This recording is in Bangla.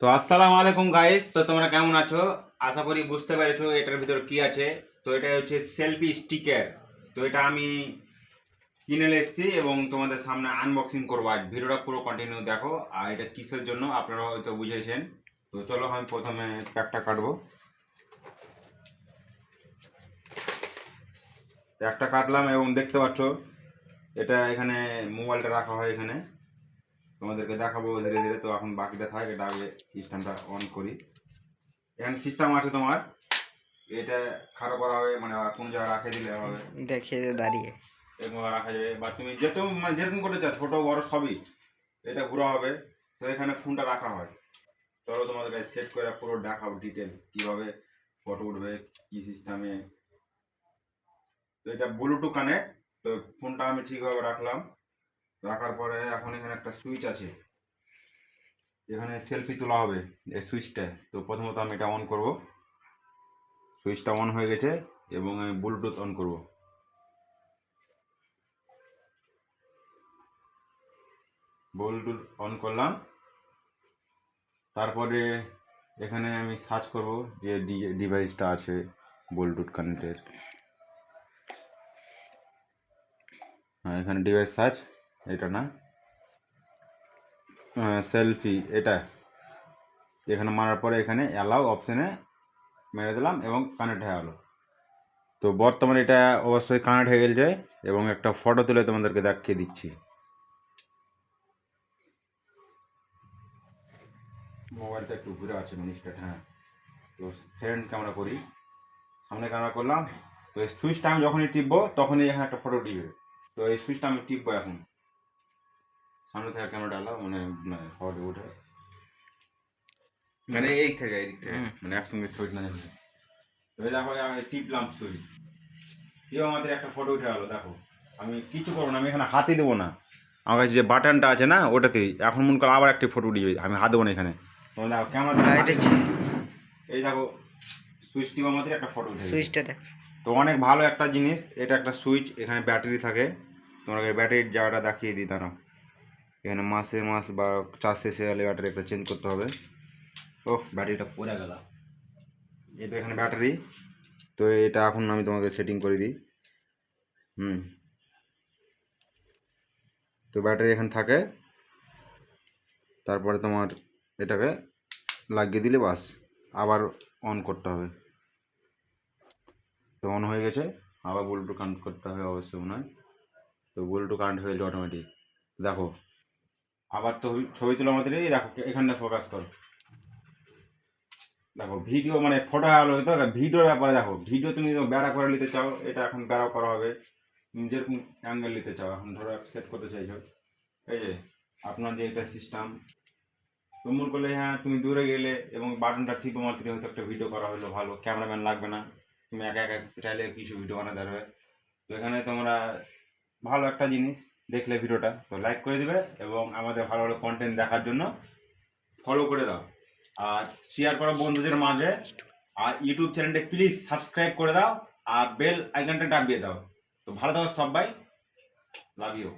তো আসসালামু আলাইকুম গাইস তো তোমরা কেমন আছো? আশা করি বুঝতে পেরেছ এটার ভিতর কি আছে। তো এটা হচ্ছে সেলফি স্টিকার তো এটা আমি কিনে এসেছি এবং তোমাদের সামনে আনবক্সিং করব। আজ ভিডিওটা পুরো কন্টিনিউ দেখো। আর এটা কিসের জন্য আপনারা হয়তো বুঝেছেন। তো চলো আমি প্রথমে প্যাকটা কাটবো। প্যাকটা কাটলাম এবং দেখতে পাচ্ছ, এটা এখানে মোবাইলটা রাখা হয় এখানে। তোমাদেরকে দেখাবো ধীরে ধীরে। তো এখন বাকিটা থাকে এটা আগে সিস্টেমটা অন করি। এখানে সিস্টেম আছে তোমার এটা খারাপ করা হবে মানে কোন জায়গায় রাখে দিলে হবে। দেখিয়ে দে দাঁড়িয়ে। এরকম রাখা যাবে বা তুমি যেহেতু মানে যেরকম করতে চাও ছোটো বড় সবই এটা ঘোরা হবে। তো এখানে ফোনটা রাখা হয়। চলো তোমাদের সেট করে পুরো দেখাবো ডিটেলস কীভাবে ফটো উঠবে কী সিস্টেমে তো এটা ব্লুটুথ কানেক্ট তো ফোনটা আমি ঠিকভাবে রাখলাম। রাখার পরে এখন এখানে একটা সুইচ আছে। এখানে সেলফি তোলা হবে এই সুইচটা তো প্রথমত আমি এটা অন করব। সুইচটা অন হয়ে গেছে এবং আমি ব্লুটুথ অন করব। ব্লুটুথ অন করলাম। তারপরে এখানে আমি সার্চ করব যে ডিভাইসটা আছে ব্লুটুথ কানেক্টেড হ্যাঁ এখানে ডিভাইস সার্চ এটা না? সেলফি এটা। এখানে মারার পরে এখানে অ্যালাউ অপশানে মেরে দিলাম এবং কানেক্ট হয়ে গেলো। তো বর্তমানে এটা অবশ্যই কানেক্ট হয়ে গেছে এবং একটা ফটো তুলে তোমাদেরকে দেখিয়ে দিচ্ছি। মোবাইলটা একটু ঘুরে আছে মিনিস্টার হ্যাঁ। তো ফ্রেন্ড ক্যামেরা করি। সামনে ক্যামেরা করলাম। তো এই সুইচটা আমি যখনই টিপবো তখনই এখানে একটা ফটো টিপবে। তো এই সুইচটা আমি টিপবো এখন। সামনে থেকে ক্যামেরা ডালা মানে ফটো উঠে মানে এই থেকে এই দিক থেকে মানে একসঙ্গে ছবি না যাবে এই দেখো আমি টিপলাম সুইচ কেউ আমাদের একটা ফটো উঠে গেলো দেখো। আমি কিছু করব না আমি এখানে হাতে দেবো না। আমার কাছে যে বাটনটা আছে না ওটাতেই। এখন মনে করো আবার একটি ফটো উঠিয়ে আমি হাত দেবো না এখানে। তোমরা দেখো ক্যামেরা এই দেখো সুইচ টিপা আমাদের একটা ফটো উঠে সুইচটা দেখ। তো অনেক ভালো একটা জিনিস এটা একটা সুইচ এখানে ব্যাটারি থাকে। তোমাকে ব্যাটারির জায়গাটা দেখিয়ে দিই দাঁড়াও। এখানে মাসে মাস বা চার শেষে গেলে ব্যাটারি একটা চেঞ্জ করতে হবে। ও ব্যাটারিটা পড়ে গেল। এটা এখানে ব্যাটারি তো এটা এখন আমি তোমাকে সেটিং করে দিই। হুম। তো ব্যাটারি এখানে থাকে। তারপরে তোমার এটাকে লাগিয়ে দিলে বাস, আবার অন করতে হবে। তো অন হয়ে গেছে। আবার ব্লুটুথ কানেক্ট করতে হবে, অবশ্যই মনে হয়। তো ব্লুটুথ কানেক্ট হয়ে গেছে অটোমেটিক দেখো আবার তো ছবি তোলা আমাদের এই দেখো এখানে ফোকাস কর। দেখো ভিডিও মানে ফটো আলো তো ভিডিওর ব্যাপারে দেখো ভিডিও তুমি বেড়া করে নিতে চাও, এটা এখন বেড়া করা হবে। যেরকম অ্যাঙ্গেল নিতে চাও, এখন ধরো সেট করতে চাইছো। এই যে, আপনার যে এটা সিস্টেম তো মনে করলে হ্যাঁ তুমি দূরে গেলে এবং বাটনটা টিপে মাত্র হয়তো একটা ভিডিও করা হলো ভালো ক্যামেরাম্যান লাগবে না, তুমি একা একা চাইলে কিছু ভিডিও বানাতে পারবে। তো এখানে তোমরা ভালো একটা জিনিস দেখলে ভিডিওটা, তো লাইক করে দিবে এবং আমাদের ভালো ভালো কন্টেন্ট দেখার জন্য ফলো করে দাও। আর শেয়ার করা বন্ধুদের মাঝে। আর ইউটিউব চ্যানেলটা প্লিজ সাবস্ক্রাইব করে দাও আর বেল আইকনটা ডাবিয়ে দাও। তো ভালো থাকো সবাই। Love you